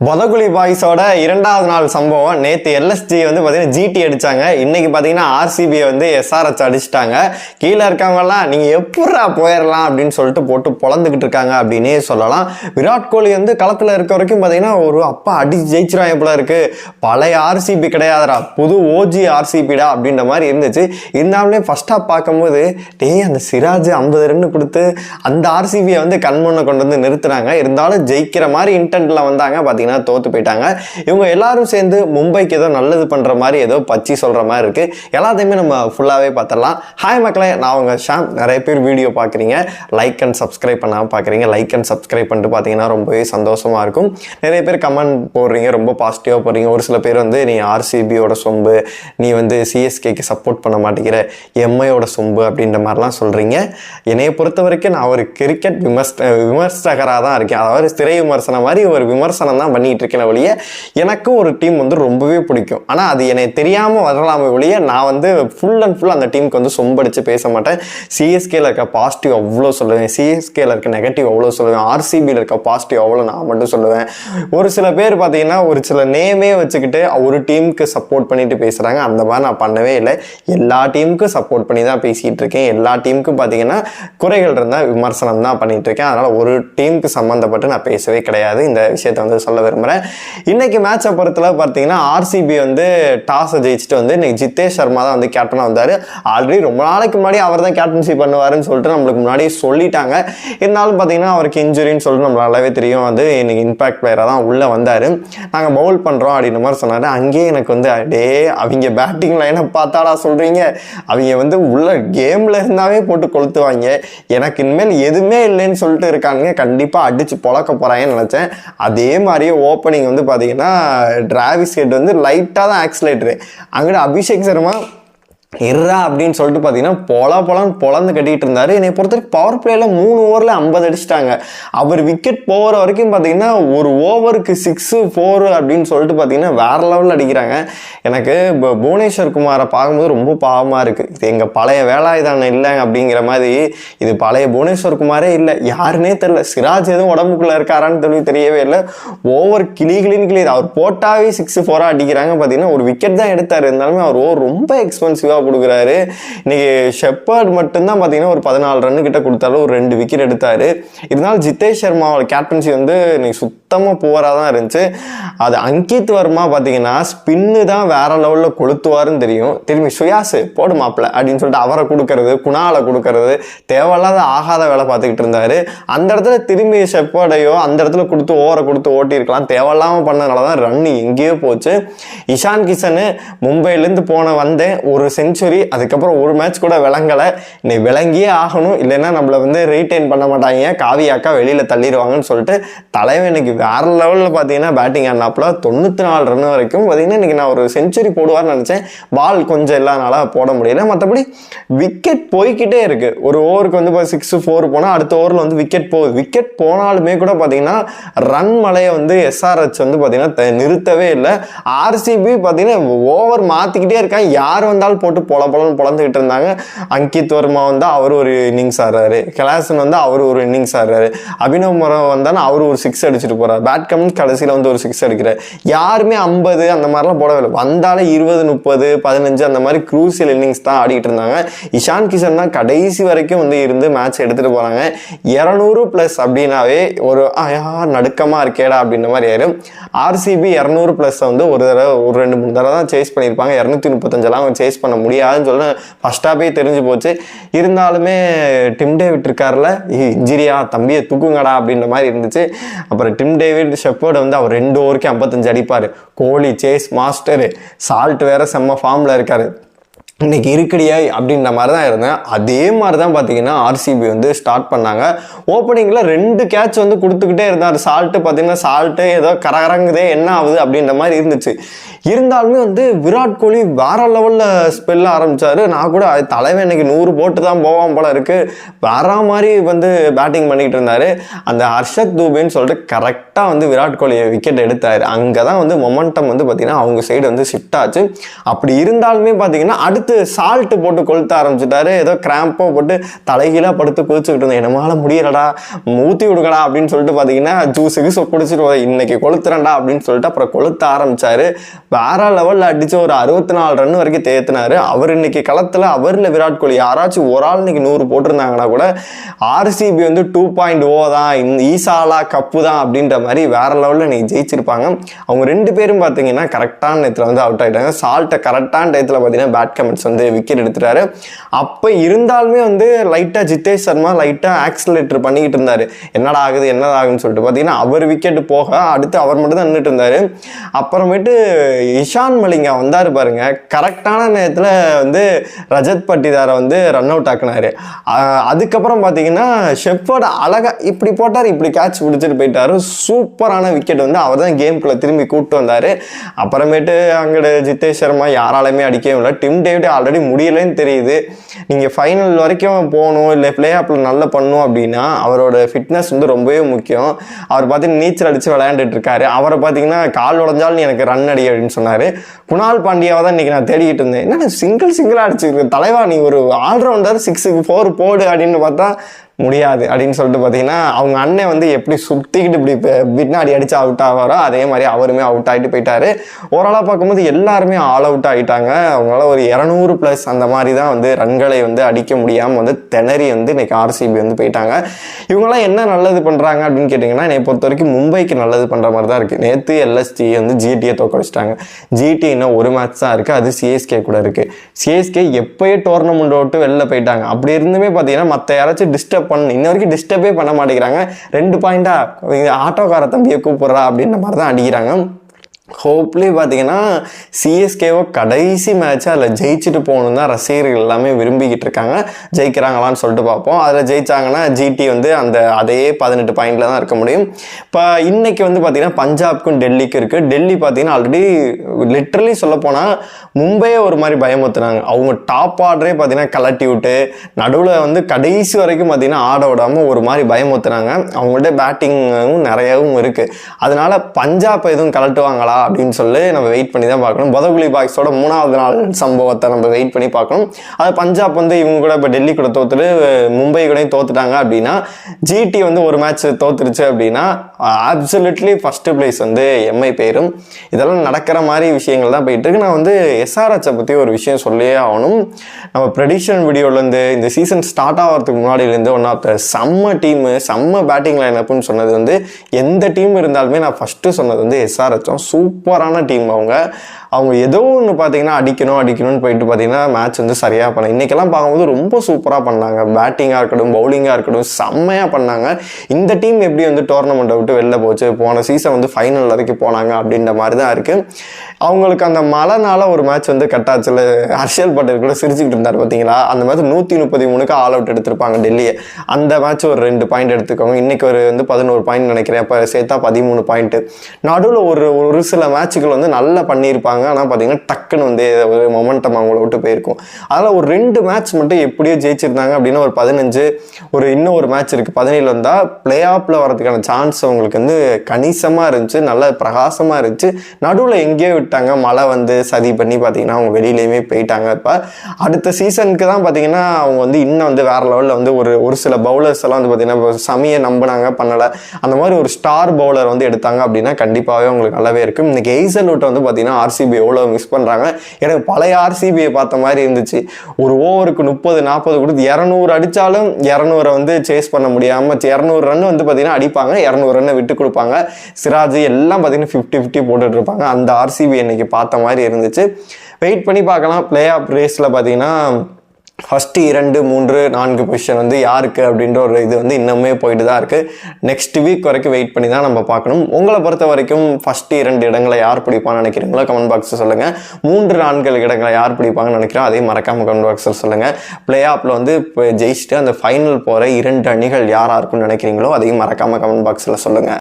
பொதகுலி பாய்ஸோட இரண்டாவது நாள் சம்பவம். நேற்று எல்எஸ்ஜி வந்து பார்த்தீங்கன்னா ஜிடி அடித்தாங்க இன்னைக்கு பார்த்தீங்கன்னா ஆர்சிபியை வந்து எஸ்ஆர்எஸ் அடிச்சிட்டாங்க. கீழே இருக்கவங்கலாம் நீங்கள் எப்படா போயிடலாம் அப்படின்னு சொல்லிட்டு போட்டு பொழந்துக்கிட்டு இருக்காங்க அப்படின்னே சொல்லலாம். விராட் கோலி வந்து களத்தில் இருக்க வரைக்கும் பார்த்தீங்கன்னா ஒரு அப்பா அடி ஜெயிச்சிருவாங்க போல இருக்கு. பழைய ஆர்சிபி கிடையாதுடா. புது ஓஜி ஆர்சிபிடா அப்படின்ற மாதிரி இருந்துச்சு. இருந்தாலுமே ஃபஸ்ட்டாக பார்க்கும்போது டேய் அந்த சிராஜ் ஐம்பது ரன் கொடுத்து அந்த ஆர்சிபியை வந்து கண்முன்ன கொண்டு வந்து நிறுத்துனாங்க இருந்தாலும் ஜெயிக்கிற மாதிரி இன்டென்ட்டில் வந்தாங்க பார்த்தீங்கன்னா தோத்து போயிட்டாங்க. இவங்க எல்லாரும் சேர்ந்து மும்பைக்கு ஏதோ நல்லது பண்ணுற மாதிரி ஏதோ பச்சி சொல்கிற மாதிரி இருக்குது எல்லாத்தையுமே நம்ம ஃபுல்லாகவே பார்த்துடலாம். ஹாய் மக்களே நான் உங்கள் ஷாம். நிறைய பேர் வீடியோ பார்க்குறீங்க. லைக் அண்ட் சப்ஸ்கிரைப் பண்ணாமல் பார்க்குறீங்க. லைக் அண்ட் சப்ஸ்கிரைப் பண்ணிட்டு பார்த்தீங்கன்னா ரொம்பவே சந்தோஷமாக இருக்கும். நிறைய பேர் கமெண்ட் போடுறீங்க. ரொம்ப பாசிட்டிவாக போடுறீங்க. ஒரு சில பேர் வந்து நீ ஆர்சிபியோட சொம்பு. நீ வந்து சிஎஸ்கேக்கு சப்போர்ட் பண்ண மாட்டேங்கிற. எம்ஐயோட சொம்பு. அப்படின்ற மாதிரிலாம் சொல்கிறீங்க என்னைய பொறுத்த வரைக்கும் நான் ஒரு கிரிக்கெட் விமர்ச விமர்சகராக தான் இருக்கேன். அதாவது திரை விமர்சனம் மாதிரி ஒரு விமர்சனம் தான் பண்ணிகிட்டு இருக்கேன் ஒழிய எனக்கும் ஒரு டீம் வந்து ரொம்பவே பிடிக்கும். ஆனால் அது எனக்கு தெரியாமல் வரலாமே ஒழிய நான் வந்து ஃபுல் அண்ட் ஃபுல் அந்த டீமுக்கு வந்து சொம்படிச்சு பேச மாட்டேன் சிஎஸ்கேல இருக்க பாசிட்டிவ் அவ்வளோ சொல்லுவேன். சிஎஸ்கேல இருக்க நெகட்டிவ் அவ்வளோ சொல்லுவேன். ஆர்சிபியில் இருக்க பாசிட்டிவ் அவ்வளோ நான் மட்டும் சொல்லுவேன். ஒரு சில பேர் பார்த்தீங்கன்னா ஒரு சில நேமே வச்சுக்கிட்டு ஒரு டீமுக்கு சப்போர்ட் பண்ணிட்டு பேசுகிறாங்க அந்த மாதிரி நான் பண்ணவே இல்லை. எல்லா டீமுக்கும் சப்போர்ட் பண்ணி தான் பேசிகிட்டு இருக்கேன் எல்லா டீமுக்கும் பார்த்தீங்கன்னா குறைகள் இருந்தால் விமர்சனம் தான் பண்ணிகிட்டு இருக்கேன் அதனால் ஒரு டீமுக்கு சம்மந்தப்பட்டு நான் பேசவே கிடையாது. இந்த விஷயத்தை வந்து சொல்ல விரும்புகிறேன் இன்னைக்கு மேட்சை பொறுத்தல பார்த்தீங்கன்னா ஆர்சிபி வந்து டாஸை ஜெயிச்சுட்டு வந்து இன்னைக்கு ஜித்தேஷ் சர்மா தான் வந்து கேப்டனாக வந்தார். ஆல்ரெடி ரொம்ப நாளைக்கு முன்னாடி அவர் தான் கேப்டன்சி பண்ணுவாருன்னு சொல்லிட்டு நம்மளுக்கு முன்னாடியே சொல்லிட்டாங்க. இருந்தாலும் பார்த்தீங்கன்னா அவருக்கு இன்ஜுரின்னு சொல்லிட்டு நம்மள நல்லாவே தெரியும். வந்து இன்னைக்கு இம்பாக்ட் பிளேயராக தான் உள்ளே வந்தார். நாங்கள் பவுல் பண்ணுறோம் அப்படின்ற மாதிரி சொன்னார். அங்கேயே எனக்கு வந்து டே அவங்க பேட்டிங் லைனை பார்த்தாடா சொல்கிறீங்க அவங்க வந்து உள்ள கேமில் இருந்தாவே போட்டு கொளுத்துவாங்க. எனக்கு இனிமேல் எதுவுமே இல்லைன்னு சொல்லிட்டு இருக்காங்க. கண்டிப்பாக அடித்து பொழக்க போகிறாங்கன்னு நினச்சேன். அதே மாதிரி ஓப்பனிங் வந்து பார்த்தீங்கன்னா டிராவிஸ் ஹெட் வந்து லைட்டாக தான் ஆக்சிலேட்டரு அங்கிட்ட அபிஷேக் சர்மா இர்ரா அப்படின்னு சொல்லிட்டு பார்த்தீங்கன்னா பொல பொலன்னு பொலந்து கட்டிட்டு இருந்தார். என்னை பொறுத்தவரைக்கும் பவர் பிளேயில் மூணு ஓவரில் ஐம்பது அடிச்சிட்டாங்க. அவர் விக்கெட் போகிற வரைக்கும் பார்த்தீங்கன்னா ஒரு ஓவருக்கு சிக்ஸு ஃபோரு அப்படின்னு சொல்லிட்டு பார்த்தீங்கன்னா வேற லெவலில் அடிக்கிறாங்க. எனக்கு இப்போ புவனேஸ்வர் குமாரை பார்க்கும்போது ரொம்ப பாவமாக இருக்குது இது எங்கள் பழைய வேலாயுதானம் இல்லை அப்படிங்கிற மாதிரி இது பழைய புவனேஸ்வர் குமாரே இல்லை. யாருன்னே தெரில சிராஜ் எதுவும் உடம்புக்குள்ளே இருக்காரான்னு சொல்லி தெரியவே இல்லை. ஓவர் கிளி கிளின்னு கிளி. அவர் போட்டாவே சிக்ஸு ஃபோராக அடிக்கிறாங்க பார்த்தீங்கன்னா ஒரு விக்கெட் தான் எடுத்தார். இருந்தாலுமே அவர் ஓவர் ரொம்ப எக்ஸ்பென்சிவாக கொடுக்குறாரு. இன்னைக்கு ஷெப்பர்ட் மட்டும்தான் பார்த்தீங்கன்னா ஒரு பதினாலு ரன்னு கிட்ட கொடுத்தாரு ஒரு ரெண்டு விக்கெட் எடுத்தார். இருந்தாலும் ஜிதேஷ் சர்மாவோட கேப்டன்சி வந்து இன்னைக்கு சுத்தமாக புவராக தான் இருந்துச்சு. அது அங்கித் வர்மா பார்த்தீங்கன்னா ஸ்பின்னு தான் வேற லெவலில் கொளுத்துவாருன்னு தெரியும். திரும்பி சுயாசு போடு மாப்பிள்ள அப்படின்னு சொல்லிட்டு அவரை கொடுக்கறது குணாலை கொடுக்கறது தேவையில்லாத ஆகாத வேலை பார்த்துக்கிட்டு இருந்தாரு. அந்த இடத்துல திரும்பி ஷெப்பர்டையோ அந்த இடத்துல கொடுத்து ஓவரை கொடுத்து ஓட்டியிருக்கலாம். தேவையில்லாமல் பண்ணதுனால தான் ரன் எங்கேயோ போச்சு. இஷான் கிஷனு மும்பையிலேருந்து போன வந்தேன். ஒரு செஞ்சுரி அதுக்கப்புறம் ஒரு மேட்ச் கூட விளங்கலை. நீ விளங்கியே ஆகணும். இல்லைன்னா நம்மளை வந்து ரீட்டைன் பண்ண மாட்டாங்க. காவியாக்கா வெளியில் தள்ளிடுவாங்கன்னு சொல்லிட்டு தலைவன் இன்னைக்கு வேற லெவலில் பார்த்தீங்கன்னா பேட்டிங் ஆடினாப்புல தொண்ணூற்றி நாலு ரன் வரைக்கும் பார்த்தீங்கன்னா இன்னைக்கு நான் ஒரு செஞ்சுரி போடுவார்னு நினச்சேன். பால் கொஞ்சம் இல்லாதனால போட முடியல. மற்றபடி விக்கெட் போய்க்கிட்டே இருக்கு. ஒரு ஓவருக்கு வந்து இப்போ சிக்ஸ் ஃபோர் போனால் அடுத்த ஓவரில் வந்து விக்கெட் போகுது. விக்கெட் போனாலுமே கூட பார்த்தீங்கன்னா ரன் மலையை வந்து எஸ்ஆர்ஹெச் வந்து பார்த்தீங்கன்னா நிறுத்தவே இல்லை. ஆர்சிபி பார்த்தீங்கன்னா ஓவர் மாற்றிக்கிட்டே இருக்கான். யார் வந்தாலும் போட்டு பொல பொலன்னு பொழந்துக்கிட்டு இருந்தாங்க. அங்கித் வர்மா வந்து அவர் ஒரு இன்னிங்ஸ் ஆடுறாரு. கலாசன் வந்து அவர் ஒரு இன்னிங்ஸ் ஆடுறாரு. அபினவ் மரம் வந்தாலும் அவர் ஒரு சிக்ஸ் அடிச்சுட்டு போகிறார் பேட் கமின்ஸ் கடைசியில் வந்து ஒரு சிக்ஸ் அடிக்கிறார். யாருமே ஐம்பது அந்த மாதிரிலாம் போடவே இல்லை. வந்தாலே இருபது முப்பது பதினஞ்சு அந்த மாதிரி க்ரூசியல் இன்னிங்ஸ் தான் ஆடிக்கிட்டு இருந்தாங்க. இஷான் கிஷன் தான் கடைசி வரைக்கும் வந்து இருந்து மேட்ச் எடுத்துகிட்டு போகிறாங்க இரநூறு ப்ளஸ் அப்படின்னாவே ஒரு ஆயா நடுக்கமாக இருக்கேடா அப்படின்ற மாதிரி ஆயிரும். ஆர்சிபி இரநூறு ப்ளஸ் வந்து ஒரு தடவை ஒரு ரெண்டு மூணு தடவை தான் சேஸ் பண்ணியிருப்பாங்க. இரநூத்தி முப்பத்தஞ்செல்லாம் அவங்க சேஸ் பண்ண முடியாதுன்னு சொல்லி ஃபர்ஸ்டாகவே தெரிஞ்சு போச்சு. இருந்தாலுமே டிம் டேவிட் இருக்கார்ல இன்ஜிரியா தம்பியை தூக்குங்கடா அப்படின்ற மாதிரி இருந்துச்சு. அப்புறம் டிம் டேவிட் ஷெப்போர்டு வந்து அவர் ரெண்டு ஓவருக்கு ஐம்பத்தஞ்சு அடிப்பார். கோலி சேஸ் மாஸ்டரு சால்ட் வேற செம்ம ஃபார்மில் இருக்கார். இன்னைக்கு இருக்கடியாய் அப்படின்ற மாதிரி தான் இருந்தேன். அதே மாதிரி தான் பார்த்தீங்கன்னா ஆர்சிபி வந்து ஸ்டார்ட் பண்ணாங்க. ஓப்பனிங்கில் ரெண்டு கேட்ச் வந்து கொடுத்துக்கிட்டே இருந்தார். சால்ட்டு பார்த்தீங்கன்னா சால்ட்டு ஏதோ கரகரங்குதே என்ன ஆகுது அப்படின்ற மாதிரி இருந்துச்சு. இருந்தாலுமே வந்து விராட் கோலி வேற லெவலில் ஸ்பெல்ல ஆரம்பித்தார் நான் கூட அது தலைவன் இன்னைக்கு நூறு போட்டு தான் போவான் போல இருக்குது வேற மாதிரி வந்து பேட்டிங் பண்ணிக்கிட்டு இருந்தார். அந்த ஹர்ஷத் தூபேன்னு சொல்லிட்டு கரெக்டாக வந்து விராட் கோலி விக்கெட் எடுத்தார். அங்கே தான் வந்து மொமெண்டம் வந்து பார்த்திங்கன்னா அவங்க சைடு வந்து ஷிஃப்ட் ஆச்சு. அப்படி இருந்தாலுமே பார்த்தீங்கன்னா அடுத்து அடுத்து சால்ட்டு போட்டு கொளுத்த ஆரம்பிச்சிட்டாரு. ஏதோ கிராம்போ போட்டு தலைகீழாக படுத்து குதிச்சுக்கிட்டு இருந்தேன். என்னமால முடியலடா ஊற்றி விடுங்கடா அப்படின்னு சொல்லிட்டு பார்த்தீங்கன்னா ஜூஸு கீசு குடிச்சிட்டு இன்னைக்கு கொளுத்துறேன்டா அப்படின்னு சொல்லிட்டு அப்புறம் கொளுத்த ஆரம்பிச்சாரு. வேற லெவலில் அடிச்சு ஒரு அறுபத்தி நாலு ரன் வரைக்கும் தேத்துனார். அவர் இன்னைக்கு களத்தில் அவரில் விராட் கோலி. யாராச்சும் ஒரு ஆள் இன்னைக்கு நூறு போட்டிருந்தாங்கன்னா கூட ஆர்சிபி வந்து டூ பாயிண்ட் ஓ தான். ஈசாலா கப்பு தான் அப்படின்ற மாதிரி வேற லெவலில் இன்னைக்கு ஜெயிச்சிருப்பாங்க. அவங்க ரெண்டு பேரும் பார்த்தீங்கன்னா கரெக்டான நேரத்தில் வந்து அவுட் ஆகிட்டாங்க சால்ட்டை கரெக்டான டயத்தில் பார்த்தீங்கன்னா பேட் கமெண்ட்ஸ் வந்து விக்கெட் எடுத்துட்டாரு. அப்போ இருந்தாலுமே வந்து லைட்டாக ஜித்தேஷ் சர்மா லைட்டாக ஆக்சிலேட்டர் பண்ணிக்கிட்டு இருந்தாரு. என்னடா ஆகுது என்னடா ஆகுதுன்னு சொல்லிட்டு பார்த்தீங்கன்னா அவர் விக்கெட் போக அடுத்து அவர் மட்டும் தான் நின்றுட்டு இருந்தார். அப்புறமேட்டு இஷான் மலிங்கா வந்தார் பாருங்க. கரெக்டான நேரத்தில் வந்து ரஜத் பட்டிதாரை வந்து ரன் அவுட் ஆக்குனாரு. அதுக்கப்புறம் பார்த்தீங்கன்னா ஷெஃபர்ட் அழகாக இப்படி போட்டார் இப்படி கேட்ச் பிடிச்சிட்டு போயிட்டாரு. சூப்பரான விக்கெட் வந்து அவர் தான் கேம்குள்ளே திரும்பி கூப்பிட்டு வந்தார். அப்புறமேட்டு அங்கே ஜித்தேஷ் சர்மா யாராலையுமே அடிக்கவே இல்லை டிம் டேவிட் ஆல்ரெடி முடியலன்னு தெரியுது. நீங்கள் ஃபைனல் வரைக்கும் போகணும் இல்லை பிளே ஆப்பில் நல்லா பண்ணும் அப்படின்னா அவரோட ஃபிட்னஸ் வந்து ரொம்பவே முக்கியம். அவர் பார்த்தீங்கன்னா நீச்சல் அடித்து விளையாண்டுட்டு இருக்காரு. அவரை பார்த்தீங்கன்னா கால் உடஞ்சாலும் எனக்கு ரன் அடி அப்படின்னு சொன்னார். குணால் பாண்டியாவை தான் இன்றைக்கி நான் தேடிக்கிட்டு இருந்தேன். என்ன சிங்கிள் சிங்கிளாக அடிச்சிருக்கு தலைவா நீ ஒரு ஆல்ரவுண்டர் சிக்ஸுக்கு ஃபோர் போடு அப்படின்னு பார்த்தா முடியாது அப்படின்னு சொல்லிட்டு பார்த்தீங்கன்னா அவங்க அண்ணன் வந்து எப்படி சுற்றிக்கிட்டு இப்படி பின்னாடி அடிச்சு அவுட் ஆவாரோ அதே மாதிரி அவருமே அவுட் ஆகிட்டு போயிட்டாரு. ஓவராலாக பார்க்கும்போது எல்லாருமே ஆல் அவுட் ஆகிட்டாங்க அவங்களால ஒரு இரநூறு ப்ளஸ் அந்த மாதிரி தான் வந்து ரன்களை வந்து அடிக்க முடியாமல் வந்து திணறி வந்து இன்னைக்கு ஆர்சிபி வந்து போயிட்டாங்க. இவங்களாம் என்ன நல்லது பண்ணுறாங்க அப்படின்னு கேட்டிங்கன்னா என்னை பொறுத்த வரைக்கும் மும்பைக்கு நல்லது பண்ணுற மாதிரி தான் இருக்குது நேற்று எல்எஸ்டி வந்து ஜிடியை தோக்கடிச்சிட்டாங்க ஜிடி இன்னும் ஒரு மேட்ச் தான் இருக்குது அது சிஎஸ்கே கூட இருக்குது சிஎஸ்கே எப்போயே டோர்னமெண்ட் விட்டு வெளில போயிட்டாங்க. அப்படி இருந்துமே பார்த்தீங்கன்னா மற்ற யாராச்சும் டிஸ்டர்ப் பண்ண இன்ன வரைக்கும் டிஸ்டர்பே பண்ண மாட்டேங்கிறாங்க. ரெண்டு பாயிண்டா ஆட்டோக்கார தம்பியை கூப்பிட்றா அப்படின்ற மாதிரி தான் அடிக்கிறாங்க. ஹோப்லி பார்த்தீங்கன்னா சிஎஸ்கேவோ கடைசி மேட்ச் அதில் ஜெயிச்சுட்டு போகணும் தான் ரசிகர்கள் எல்லாமே விரும்பிக்கிட்டு இருக்காங்க ஜெயிக்கிறாங்களான்னு சொல்லிட்டு பார்ப்போம். அதில் ஜெயிச்சாங்கன்னா ஜிடி வந்து அந்த அதே பதினெட்டு பாயிண்டில் தான் இருக்க முடியும். இப்போ இன்றைக்கி வந்து பார்த்திங்கன்னா பஞ்சாப்க்கும் டெல்லிக்கும் இருக்குது டெல்லி பார்த்தீங்கன்னா ஆல்ரெடி லிட்ரலி சொல்லப்போனால் மும்பையே ஒரு மாதிரி பயமுறுத்துனாங்க. அவங்க டாப் ஆர்டரே பார்த்திங்கன்னா கலட்டி விட்டு நடுவில் வந்து கடைசி வரைக்கும் பார்த்தீங்கன்னா ஆட விடாமல் ஒரு மாதிரி பயமுறுத்துனாங்க. அவங்கள்ட்ட பேட்டிங்கும் நிறையவும் இருக்குது அதனால பஞ்சாப் எதுவும் கலட்டுவாங்களா? அப்படின்னு சொல்லி நம்ம வெயிட் பண்ணி தான் பார்க்கணும். பதகுலி பாய்ஸோட மூணாவது நாள் சம்பவத்தை நம்ம வெயிட் பண்ணி பார்க்கணும். அது பஞ்சாப் வந்து இவங்க கூட இப்போ டெல்லி கூட தோத்துட்டு மும்பை கூடயும் தோத்துட்டாங்க அப்படின்னா ஜிடி வந்து ஒரு மேட்ச் தோத்துருச்சு அப்படின்னா அப்சல்யூட்லி ஃபஸ்ட்டு பிளேஸ் வந்து எம்ஐ பேரும் இதெல்லாம் நடக்கிற மாதிரி விஷயங்கள் தான் போயிட்டு இருக்கு. நான் வந்து எஸ்ஆர்ஹெச்சை பற்றி ஒரு விஷயம் சொல்லியே ஆகணும். நம்ம ப்ரெடிஷன் வீடியோலேருந்து இந்த சீசன் ஸ்டார்ட் ஆகிறதுக்கு முன்னாடியிலேருந்து ஒன் ஆஃப் த செம்ம டீமு செம்ம பேட்டிங் லைன் அப்புன்னு சொன்னது வந்து எந்த டீம் இருந்தாலுமே நான் ஃபஸ்ட்டு சொன்னது வந்து எஸ்ஆர்ஹெச்சும் சூப்பரான டீம் அவங்க. அவங்க ஏதோ ஒன்று பார்த்தீங்கன்னா அடிக்கணும் அடிக்கணும்னு போயிட்டு பார்த்தீங்கன்னா மேட்ச் வந்து சரியாக பண்ண இன்றைக்கெல்லாம் பார்க்கும்போது ரொம்ப சூப்பராக பண்ணாங்க. பேட்டிங்காக இருக்கட்டும் பவுலிங்காக இருக்கட்டும் செம்மையாக பண்ணாங்க. இந்த டீம் எப்படி வந்து டோர்னமெண்ட்டை விட்டு வெளில போச்சு? போன சீசன் வந்து ஃபைனல் வரைக்கும் போனாங்க அப்படின்ற மாதிரி தான் இருக்குது அவங்களுக்கு அந்த மழைனால ஒரு மேட்ச் வந்து கட்டாச்சில். ஹர்ஷல் பட்டேல் கூட சிரிச்சுக்கிட்டு இருந்தார் பார்த்தீங்களா அந்த மாதிரி நூற்றி முப்பத்தி மூணுக்கு ஆல் அவுட் எடுத்திருப்பாங்க டெல்லியை. அந்த மேட்ச் ஒரு ரெண்டு பாயிண்ட் எடுத்துக்கோங்க. இன்றைக்கி ஒரு வந்து பதினோரு பாயிண்ட் நினைக்கிறேன். அப்போ சேர்த்தா பதிமூணு பாயிண்ட்டு நடுவில் ஒரு ஒரு சில மேட்சுகள் வந்து நல்லா பண்ணியிருப்பாங்க. ஆனால் பார்த்தீங்கன்னா டக்குன்னு வந்து ஒரு மொமெண்டம் அவங்கள விட்டு போயிருக்கும். அதில் ஒரு ரெண்டு மேட்ச் மட்டும் எப்படியோ ஜெயிச்சிருந்தாங்க அப்படின்னா ஒரு பதினஞ்சு ஒரு இன்னும் ஒரு மேட்ச் இருக்குது பதினேழு வந்தால் பிளே ஆஃபில் வரதுக்கான சான்ஸ் அவங்களுக்கு வந்து கணிசமாக இருந்துச்சு நல்ல பிரகாசமாக இருந்துச்சு. நடுவில் எங்கேயோ விட்டாங்க. மழை வந்து சதி பண்ணி பார்த்தீங்கன்னா அவங்க வெளியிலேயுமே போயிட்டாங்க. இப்போ அடுத்த சீசனுக்கு தான் பார்த்தீங்கன்னா அவங்க வந்து இன்னும் வந்து வேறு லெவலில் வந்து ஒரு ஒரு சில பவுலர்ஸ் எல்லாம் வந்து பார்த்தீங்கன்னா இப்போ நம்பினாங்க பண்ணலை. அந்த மாதிரி ஒரு ஸ்டார் பவுலர் வந்து எடுத்தாங்க அப்படின்னா கண்டிப்பாகவே அவங்களுக்கு நல்லாவே இருக்கும். இன்னைக்கு எய்சல் விட்டு வந்து பார்த்தீங்கன்னா ஆர்சிபி எவ்வளோ மிஸ் பண்ணுறாங்க எனக்கு பழைய ஆர்சிபியை பார்த்த மாதிரி இருந்துச்சு. ஒரு ஓவருக்கு முப்பது நாற்பது கொடுத்து இரநூறு அடித்தாலும் இரநூறை வந்து சேஸ் பண்ண முடியாமல் இரநூறு ரன் வந்து பார்த்தீங்கன்னா அடிப்பாங்க. இரநூறு ரன்னை விட்டு கொடுப்பாங்க. சிராஜ் எல்லாம் பார்த்தீங்கன்னா ஃபிஃப்டி ஃபிஃப்டி போட்டுட்டு இருப்பாங்க. அந்த ஆர்சிபி இன்னைக்கு பார்த்த மாதிரி இருந்துச்சு. வெயிட் பண்ணி பார்க்கலாம். பிளே ஆஃப் ரேஸில் பார்த்தீங்கன்னா ஃபஸ்ட்டு இரண்டு மூன்று நான்கு பொசிஷன் வந்து யாருக்கு அப்படின்ற ஒரு இது வந்து இன்னுமே போயிட்டு தான் இருக்குது நெக்ஸ்ட் வீக் வரைக்கும் வெயிட் பண்ணி தான் நம்ம பார்க்கணும். உங்களை பொறுத்த வரைக்கும் ஃபஸ்ட்டு இரண்டு இடங்களை யார் பிடிப்பான்னு நினைக்கிறீங்களோ கமெண்ட் பாக்ஸில் சொல்லுங்கள் மூன்று நான்கு இடங்களை யார் பிடிப்பாங்கன்னு நினைக்கிறோம் அதையும் மறக்காமல் கமெண்ட் பாக்ஸில் சொல்லுங்கள் பிளே ஆப்பில் வந்து இப்போ ஜெயிச்சுட்டு அந்த ஃபைனல் போகிற இரண்டு அணிகள் யாராக இருக்கும்னு நினைக்கிறீங்களோ அதையும் மறக்காமல் கமெண்ட் பாக்ஸில் சொல்லுங்கள்